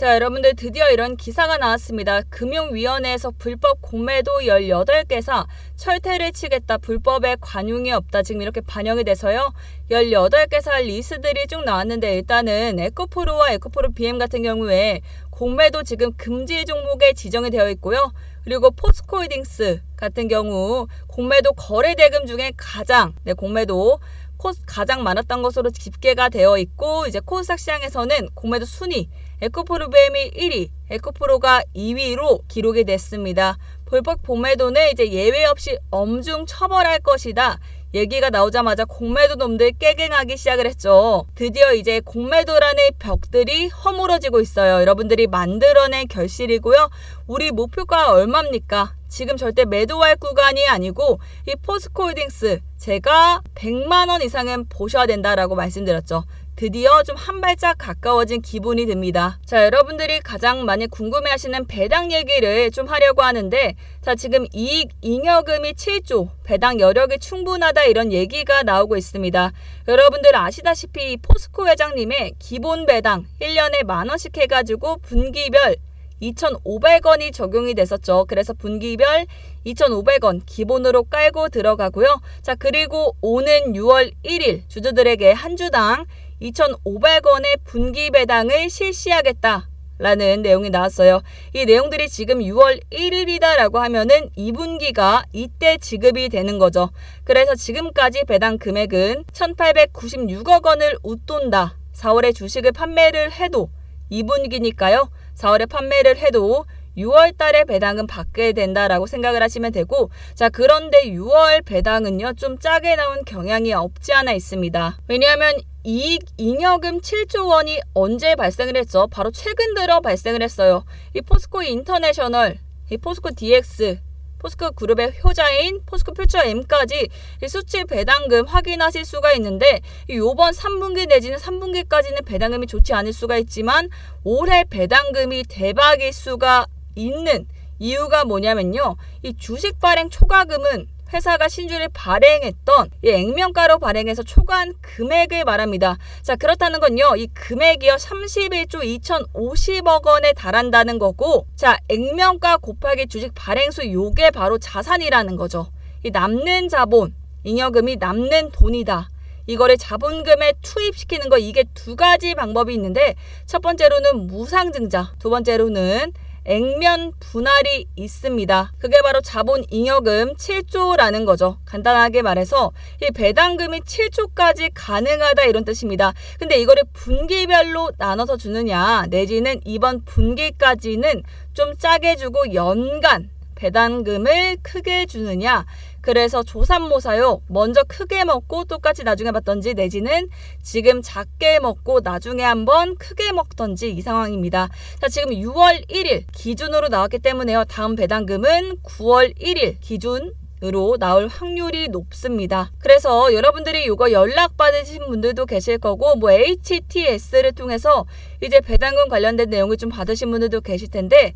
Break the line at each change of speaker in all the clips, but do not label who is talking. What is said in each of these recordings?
자, 여러분들 드디어 이런 기사가 나왔습니다. 금융위원회에서 불법 공매도 18개사 철퇴를 치겠다. 불법에 관용이 없다. 지금 이렇게 반영이 돼서요. 18개사 리스트들이 쭉 나왔는데 일단은 에코프로와 에코프로 BM 같은 경우에 공매도 지금 금지 종목에 지정이 되어 있고요. 그리고 포스코홀딩스 같은 경우 공매도 거래 대금 중에 가장 네, 공매도 코 가장 많았던 것으로 집계가 되어 있고 이제 코스닥 시장에서는 공매도 순위 에코프로 BM이 1위, 에코프로가 2위로 기록이 됐습니다. 불법 공매도는 이제 예외 없이 엄중 처벌할 것이다. 얘기가 나오자마자 공매도 놈들 깨갱하기 시작을 했죠. 드디어 이제 공매도라는 벽들이 허물어지고 있어요. 여러분들이 만들어낸 결실이고요. 우리 목표가 얼마입니까? 지금 절대 매도할 구간이 아니고 이 포스코홀딩스 제가 100만 원 이상은 보셔야 된다라고 말씀드렸죠. 드디어 좀 한 발짝 가까워진 기분이 듭니다. 자, 여러분들이 가장 많이 궁금해하시는 배당 얘기를 좀 하려고 하는데, 자, 지금 이익 잉여금이 7조, 배당 여력이 충분하다 이런 얘기가 나오고 있습니다. 여러분들 아시다시피 포스코 회장님의 기본 배당 1년에 만 원씩 해가지고 분기별 2,500원이 적용이 됐었죠. 그래서 분기별 2,500원 기본으로 깔고 들어가고요. 자, 그리고 오는 6월 1일 주주들에게 한 주당 2,500원의 분기 배당을 실시하겠다. 라는 내용이 나왔어요. 이 내용들이 지금 6월 1일이다라고 하면은 2분기가 이때 지급이 되는 거죠. 그래서 지금까지 배당 금액은 1,896억 원을 웃돈다. 4월에 주식을 판매를 해도 2분기니까요. 4월에 판매를 해도 6월 달에 배당은 받게 된다라고 생각을 하시면 되고 자 그런데 6월 배당은요 좀 짜게 나온 경향이 없지 않아 있습니다. 왜냐하면 이익 잉여금 7조 원이 언제 발생을 했죠? 바로 최근 들어 발생을 했어요. 이 포스코 인터내셔널, 이 포스코 DX 포스코 그룹의 효자인 포스코 퓨처 M까지 수치 배당금 확인하실 수가 있는데 이번 3분기 내지는 3분기까지는 배당금이 좋지 않을 수가 있지만 올해 배당금이 대박일 수가 있는 이유가 뭐냐면요. 이 주식 발행 초과금은 회사가 신주를 발행했던 이 액면가로 발행해서 초과한 금액을 말합니다. 자, 그렇다는 건요. 이 금액이요. 31조 2,050억 원에 달한다는 거고 자, 액면가 곱하기 주식 발행수 요게 바로 자산이라는 거죠. 이 남는 자본, 잉여금이 남는 돈이다. 이거를 자본금에 투입시키는 거 이게 두 가지 방법이 있는데 첫 번째로는 무상증자, 두 번째로는 액면 분할이 있습니다. 그게 바로 자본 잉여금 7조라는 거죠. 간단하게 말해서 이 배당금이 7조까지 가능하다 이런 뜻입니다. 근데 이거를 분기별로 나눠서 주느냐 내지는 이번 분기까지는 좀 짜게 주고 연간 배당금을 크게 주느냐 그래서 조삼모사요. 먼저 크게 먹고 똑같이 나중에 받던지 내지는 지금 작게 먹고 나중에 한번 크게 먹던지 이 상황입니다. 자, 지금 6월 1일 기준으로 나왔기 때문에요. 다음 배당금은 9월 1일 기준 으로 나올 확률이 높습니다. 그래서 여러분들이 이거 연락 받으신 분들도 계실 거고 뭐 HTS를 통해서 이제 배당금 관련된 내용을 좀 받으신 분들도 계실 텐데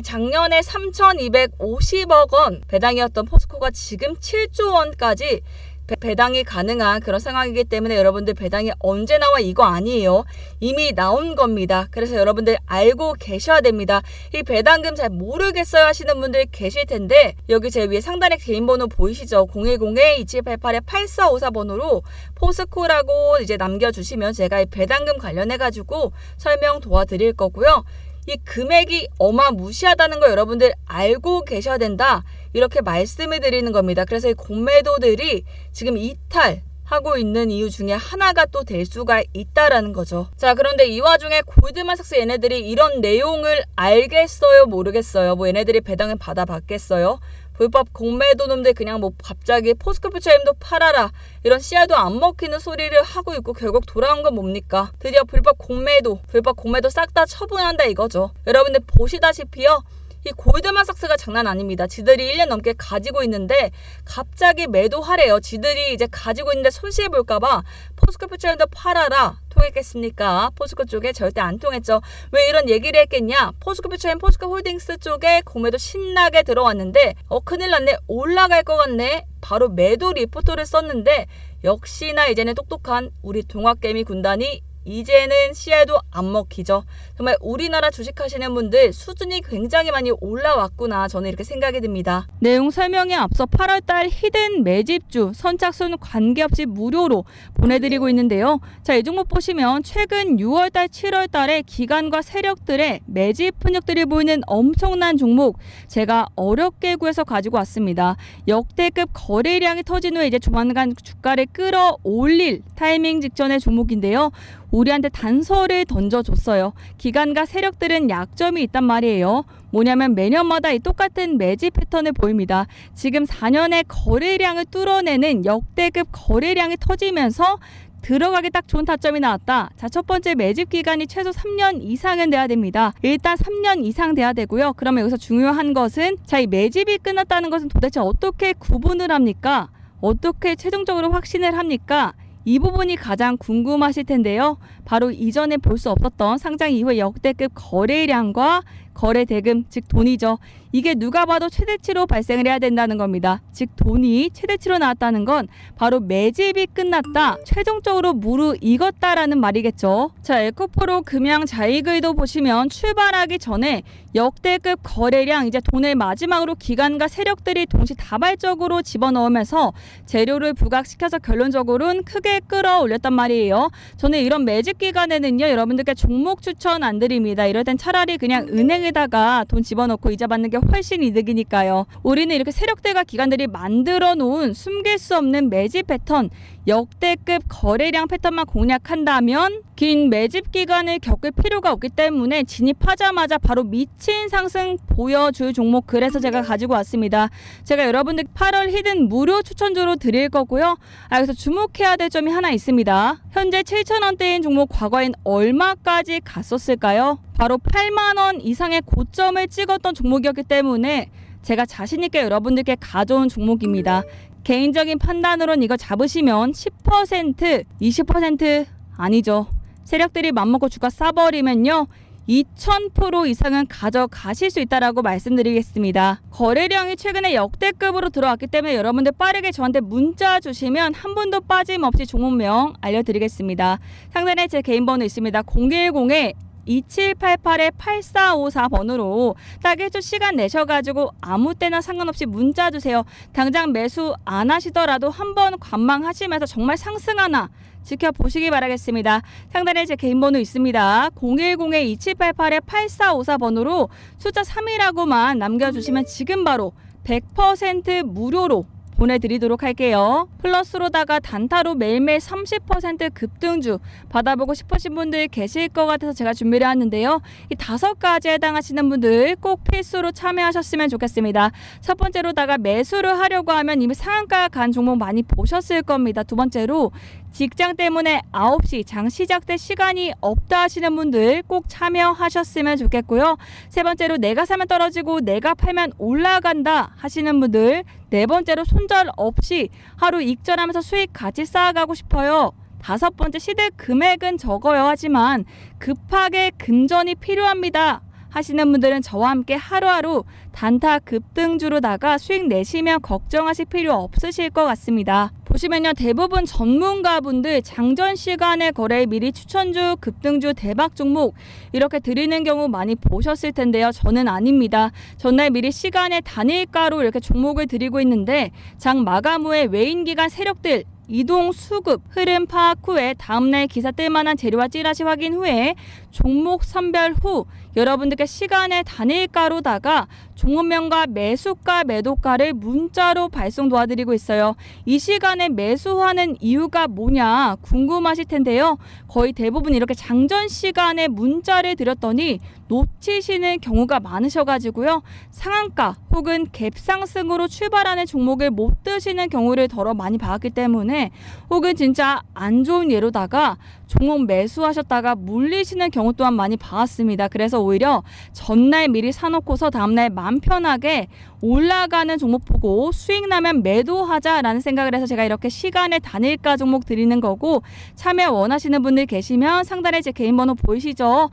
작년에 3,250억 원 배당이었던 포스코가 지금 7조 원까지 배당이 가능한 그런 상황이기 때문에 여러분들 배당이 언제 나와 이거 아니에요. 이미 나온 겁니다. 그래서 여러분들 알고 계셔야 됩니다. 이 배당금 잘 모르겠어요 하시는 분들 계실 텐데 여기 제 위에 상단에 개인 번호 보이시죠? 010-2788-8454번호로 포스코라고 이제 남겨주시면 제가 이 배당금 관련해 가지고 설명 도와드릴 거고요. 이 금액이 어마무시하다는 거 여러분들 알고 계셔야 된다. 이렇게 말씀을 드리는 겁니다. 그래서 이 공매도들이 지금 이탈, 하고 있는 이유 중에 하나가 또 될 수가 있다라는 거죠. 자, 그런데 이 와중에 골드만삭스 얘네들이 이런 내용을 알겠어요, 모르겠어요. 뭐 얘네들이 배당을 받아받겠어요. 불법 공매도 놈들 그냥 뭐 갑자기 포스코퓨처엠도 팔아라 이런 씨알도 안 먹히는 소리를 하고 있고 결국 돌아온 건 뭡니까? 드디어 불법 공매도 불법 공매도 싹 다 처분한다 이거죠. 여러분들 보시다시피요. 이 골드만삭스가 장난 아닙니다. 지들이 1년 넘게 가지고 있는데 갑자기 매도하래요. 지들이 이제 가지고 있는데 손실 볼까봐 포스코 퓨처랜드 팔아라. 통했겠습니까? 포스코 쪽에 절대 안 통했죠. 왜 이런 얘기를 했겠냐? 포스코 퓨처앤 포스코 홀딩스 쪽에 공매도 신나게 들어왔는데 어 큰일 났네. 올라갈 것 같네. 바로 매도 리포터를 썼는데 역시나 이제는 똑똑한 우리 동학개미 군단이 이제는 씨알도 안 먹히죠. 정말 우리나라 주식하시는 분들 수준이 굉장히 많이 올라왔구나 저는 이렇게 생각이 듭니다. 내용 설명에 앞서 8월달 히든 매집주 선착순 관계없이 무료로 보내드리고 있는데요. 자, 이 종목 보시면 최근 6월달, 7월달에 기관과 세력들의 매집 흔적들이 보이는 엄청난 종목 제가 어렵게 구해서 가지고 왔습니다. 역대급 거래량이 터진 후에 이제 조만간 주가를 끌어올릴 타이밍 직전의 종목인데요. 우리한테 단서를 던져줬어요. 기관과 세력들은 약점이 있단 말이에요. 뭐냐면 매년마다 이 똑같은 매집 패턴을 보입니다. 지금 4년의 거래량을 뚫어내는 역대급 거래량이 터지면서 들어가기 딱 좋은 타점이 나왔다. 자, 첫 번째 매집 기간이 최소 3년 이상은 돼야 됩니다. 일단 3년 이상 돼야 되고요. 그러면 여기서 중요한 것은 자, 이 매집이 끝났다는 것은 도대체 어떻게 구분을 합니까? 어떻게 최종적으로 확신을 합니까? 이 부분이 가장 궁금하실 텐데요. 바로 이전에 볼 수 없었던 상장 이후의 역대급 거래량과 거래 대금, 즉 돈이죠. 이게 누가 봐도 최대치로 발생을 해야 된다는 겁니다. 즉 돈이 최대치로 나왔다는 건 바로 매집이 끝났다. 최종적으로 무르익었다라는 말이겠죠. 자, 에코프로 금양 자이글도 보시면 출발하기 전에 역대급 거래량 이제 돈을 마지막으로 기관과 세력들이 동시 다발적으로 집어넣으면서 재료를 부각시켜서 결론적으로는 크게 끌어올렸단 말이에요. 저는 이런 매집 기간에는요 여러분들께 종목 추천 안 드립니다. 이럴 땐 차라리 그냥 은행 에다가 돈 집어넣고 이자 받는 게 훨씬 이득이니까요. 우리는 이렇게 세력들과 기관들이 만들어 놓은 숨길 수 없는 매집 패턴 역대급 거래량 패턴만 공략한다면 긴 매집 기간을 겪을 필요가 없기 때문에 진입하자마자 바로 미친 상승 보여줄 종목 그래서 제가 가지고 왔습니다. 제가 여러분들 8월 히든 무료 추천주로 드릴 거고요. 아, 그래서 주목해야 될 점이 하나 있습니다. 현재 7,000원대인 종목 과거엔 얼마까지 갔었을까요? 바로 8만 원 이상의 고점을 찍었던 종목이었기 때문에 제가 자신있게 여러분들께 가져온 종목입니다. 개인적인 판단으론 이거 잡으시면 10%, 20% 아니죠. 세력들이 맘먹고 주가 싸버리면요. 2000% 이상은 가져가실 수 있다라고 말씀드리겠습니다. 거래량이 최근에 역대급으로 들어왔기 때문에 여러분들 빠르게 저한테 문자 주시면 한 분도 빠짐없이 종목명 알려드리겠습니다. 상단에 제 개인 번호 있습니다. 010에 2788-8454번으로 딱 1주 시간 내셔가지고 아무 때나 상관없이 문자 주세요. 당장 매수 안 하시더라도 한번 관망하시면서 정말 상승하나 지켜보시기 바라겠습니다. 상단에 제 개인 번호 있습니다. 010-2788-8454번으로 숫자 3이라고만 남겨주시면 지금 바로 100% 무료로 보내드리도록 할게요. 플러스로다가 단타로 매일매일 30% 급등주 받아보고 싶으신 분들 계실 것 같아서 제가 준비를 했는데요. 이 다섯 가지에 해당하시는 분들 꼭 필수로 참여하셨으면 좋겠습니다. 첫 번째로다가 매수를 하려고 하면 이미 상한가 간 종목 많이 보셨을 겁니다. 두 번째로 직장 때문에 9시 장 시작될 시간이 없다 하시는 분들 꼭 참여하셨으면 좋겠고요. 세 번째로 내가 사면 떨어지고 내가 팔면 올라간다 하시는 분들 네 번째로 손절 없이 하루 익절하면서 수익 같이 쌓아가고 싶어요. 다섯 번째 시대 금액은 적어요 하지만 급하게 금전이 필요합니다. 하시는 분들은 저와 함께 하루하루 단타 급등주로다가 수익 내시면 걱정하실 필요 없으실 것 같습니다. 보시면요 대부분 전문가분들 장전 시간에 거래 미리 추천주 급등주 대박 종목 이렇게 드리는 경우 많이 보셨을 텐데요 저는 아닙니다 전날 미리 시간에 단일가로 이렇게 종목을 드리고 있는데 장 마감 후에 외인 기간 세력들 이동 수급 흐름 파악 후에 다음날 기사 뜰 만한 재료와 찌라시 확인 후에 종목 선별 후 여러분들께 시간의 단일가로다가 종업명과 매수가 매도가를 문자로 발송 도와드리고 있어요. 이 시간에 매수하는 이유가 뭐냐 궁금하실 텐데요. 거의 대부분 이렇게 장전 시간에 문자를 드렸더니 놓치시는 경우가 많으셔가지고요. 상한가 혹은 갭상승으로 출발하는 종목을 못 드시는 경우를 더러 많이 봤기 때문에 혹은 진짜 안 좋은 예로다가 종목 매수하셨다가 물리시는 경우 또한 많이 봐왔습니다. 그래서 오히려 전날 미리 사놓고서 다음날 마음 편하게 올라가는 종목 보고 수익 나면 매도하자라는 생각을 해서 제가 이렇게 시간의 단일가 종목 드리는 거고 참여 원하시는 분들 계시면 상단에 제 개인 번호 보이시죠?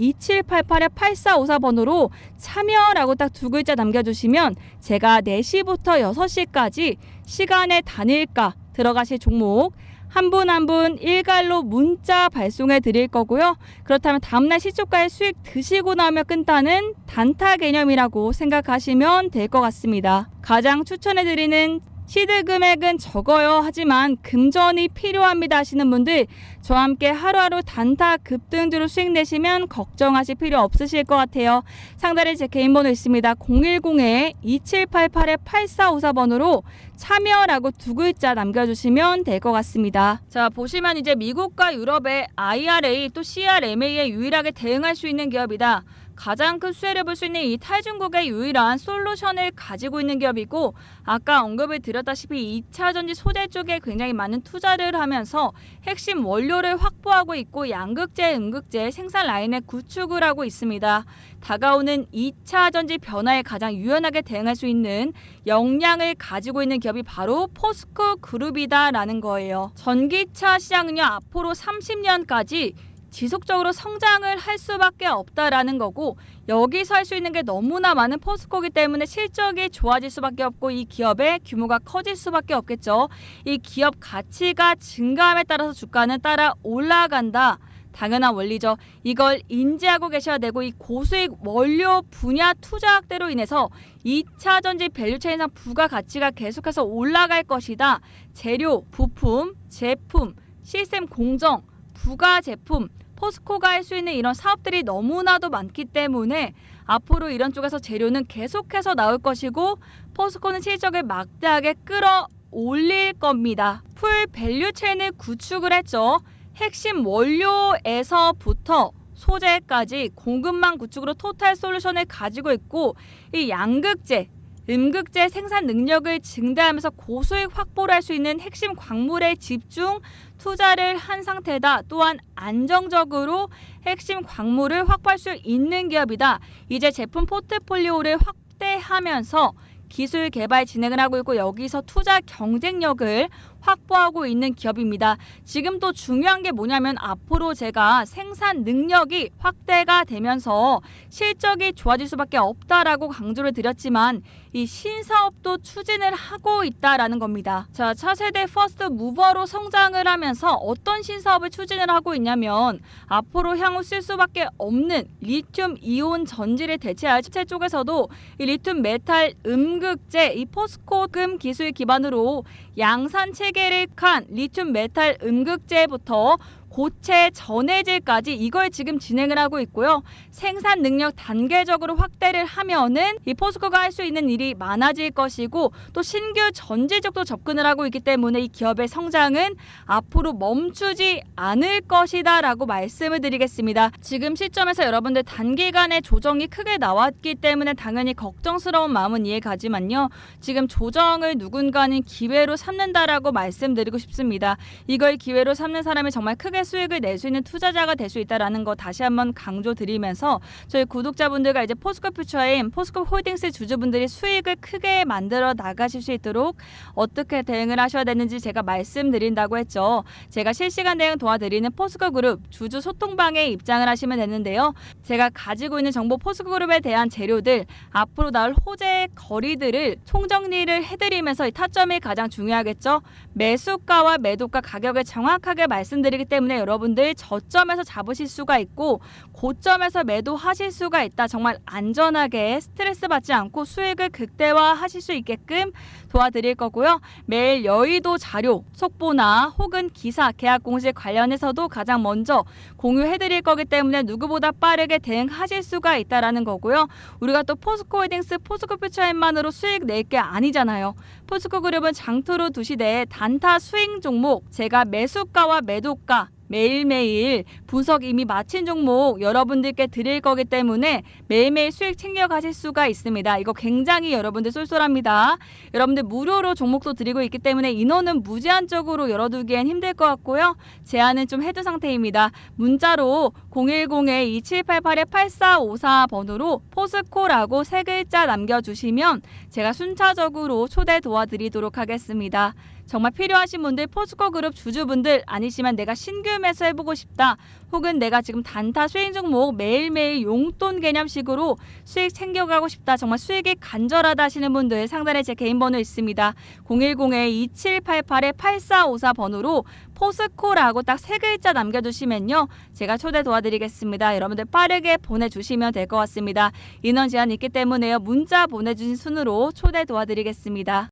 010-2788-8454번으로 참여라고 딱 두 글자 남겨주시면 제가 4시부터 6시까지 시간의 단일가 들어가실 종목 한분한분 일괄로 문자 발송해 드릴 거고요. 그렇다면 다음날 시초가의 수익 드시고 나면 끝나는 단타 개념이라고 생각하시면 될 것 같습니다. 가장 추천해 드리는 시드 금액은 적어요. 하지만 금전이 필요합니다 하시는 분들 저와 함께 하루하루 단타 급등주로 수익 내시면 걱정하실 필요 없으실 것 같아요. 상단에 제 개인 번호 있습니다. 010-2788-8454번으로 참여라고 두 글자 남겨주시면 될 것 같습니다. 자 보시면 이제 미국과 유럽의 IRA 또 CRMA에 유일하게 대응할 수 있는 기업이다. 가장 큰 수혜를 볼 수 있는 이 탈중국의 유일한 솔루션을 가지고 있는 기업이고 아까 언급을 드렸다시피 2차 전지 소재 쪽에 굉장히 많은 투자를 하면서 핵심 원료 를 확보하고 있고 양극재, 음극재 생산 라인의 구축을 하고 있습니다. 다가오는 2차 전지 변화에 가장 유연하게 대응할 수 있는 역량을 가지고 있는 기업이 바로 포스코 그룹이다라는 거예요. 전기차 시장은요 앞으로 30년까지 지속적으로 성장을 할 수밖에 없다라는 거고 여기서 할 수 있는 게 너무나 많은 포스코기 때문에 실적이 좋아질 수밖에 없고 이 기업의 규모가 커질 수밖에 없겠죠. 이 기업 가치가 증가함에 따라서 주가는 따라 올라간다. 당연한 원리죠. 이걸 인지하고 계셔야 되고 이 고수익 원료 분야 투자 확대로 인해서 2차 전지 밸류체인상 부가 가치가 계속해서 올라갈 것이다. 재료, 부품, 제품, 시스템 공정, 부가 제품 포스코가 할 수 있는 이런 사업들이 너무나도 많기 때문에 앞으로 이런 쪽에서 재료는 계속해서 나올 것이고 포스코는 실적을 막대하게 끌어올릴 겁니다. 풀 밸류 체인을 구축을 했죠. 핵심 원료에서부터 소재까지 공급망 구축으로 토탈 솔루션을 가지고 있고 이 양극재 음극재 생산 능력을 증대하면서 고수익 확보를 할 수 있는 핵심 광물에 집중 투자를 한 상태다. 또한 안정적으로 핵심 광물을 확보할 수 있는 기업이다. 이제 제품 포트폴리오를 확대하면서 기술 개발 진행을 하고 있고 여기서 투자 경쟁력을 확보하고 있는 기업입니다. 지금 또 중요한 게 뭐냐면 앞으로 제가 생산 능력이 확대가 되면서 실적이 좋아질 수밖에 없다라고 강조를 드렸지만 이 신사업도 추진을 하고 있다라는 겁니다. 자, 차세대 퍼스트 무버로 성장을 하면서 어떤 신사업을 추진을 하고 있냐면 앞으로 향후 쓸 수밖에 없는 리튬 이온 전지를 대체할 체 쪽에서도 이 리튬 메탈 음극재 이 포스코금 기술 기반으로 양산 체 계를 칸 리튬 메탈 음극재부터 고체 전해질까지 이걸 지금 진행을 하고 있고요. 생산 능력 단계적으로 확대를 하면은 이 포스코가 할 수 있는 일이 많아질 것이고 또 신규 전지적도 접근을 하고 있기 때문에 이 기업의 성장은 앞으로 멈추지 않을 것이다라고 말씀을 드리겠습니다. 지금 시점에서 여러분들 단기간에 조정이 크게 나왔기 때문에 당연히 걱정스러운 마음은 이해가지만요. 지금 조정을 누군가는 기회로 삼는다라고 말씀드리고 싶습니다. 이걸 기회로 삼는 사람이 정말 크게 수익을 낼 수 있는 투자자가 될 수 있다라는 거 다시 한번 강조드리면서 저희 구독자분들과 이제 포스코 퓨처인 포스코 홀딩스 주주분들이 수익을 크게 만들어 나가실 수 있도록 어떻게 대응을 하셔야 되는지 제가 말씀드린다고 했죠. 제가 실시간 대응 도와드리는 포스코 그룹 주주 소통방에 입장을 하시면 되는데요. 제가 가지고 있는 정보 포스코 그룹에 대한 재료들 앞으로 나올 호재 거리들을 총정리를 해드리면서 이 타점이 가장 중요하겠죠. 매수가와 매도가 가격을 정확하게 말씀드리기 때문에 여러분들 저점에서 잡으실 수가 있고 고점에서 매도하실 수가 있다. 정말 안전하게 스트레스 받지 않고 수익을 극대화하실 수 있게끔 도와드릴 거고요. 매일 여의도 자료, 속보나 혹은 기사, 계약 공시 관련해서도 가장 먼저 공유해 드릴 거기 때문에 누구보다 빠르게 대응하실 수가 있다라는 거고요. 우리가 또 포스코홀딩스, 포스코 퓨처인만으로 수익 낼 게 아니잖아요. 포스코 그룹은 장투로 두시되 단타 수익 종목 제가 매수가와 매도가 매일매일 분석 이미 마친 종목 여러분들께 드릴 거기 때문에 매일매일 수익 챙겨 가실 수가 있습니다. 이거 굉장히 여러분들 쏠쏠합니다. 여러분들 무료로 종목도 드리고 있기 때문에 인원은 무제한적으로 열어두기엔 힘들 것 같고요. 제한은 좀 해둔 상태입니다. 문자로 010-2788-8454번으로 포스코라고 세 글자 남겨주시면 제가 순차적으로 초대 도와 드리도록 하겠습니다. 정말 필요하신 분들 포스코 그룹 주주분들 아니시면 내가 신규 매수 해보고 싶다. 혹은 내가 지금 단타 수익 종목 매일매일 용돈 개념식으로 수익 챙겨가고 싶다. 정말 수익이 간절하다 하시는 분들 상단에 제 개인 번호 있습니다. 010-2788-8454 번호로 포스코라고 딱 세 글자 남겨주시면요. 제가 초대 도와드리겠습니다. 여러분들 빠르게 보내주시면 될 것 같습니다. 인원 제한 있기 때문에요. 문자 보내주신 순으로 초대 도와드리겠습니다.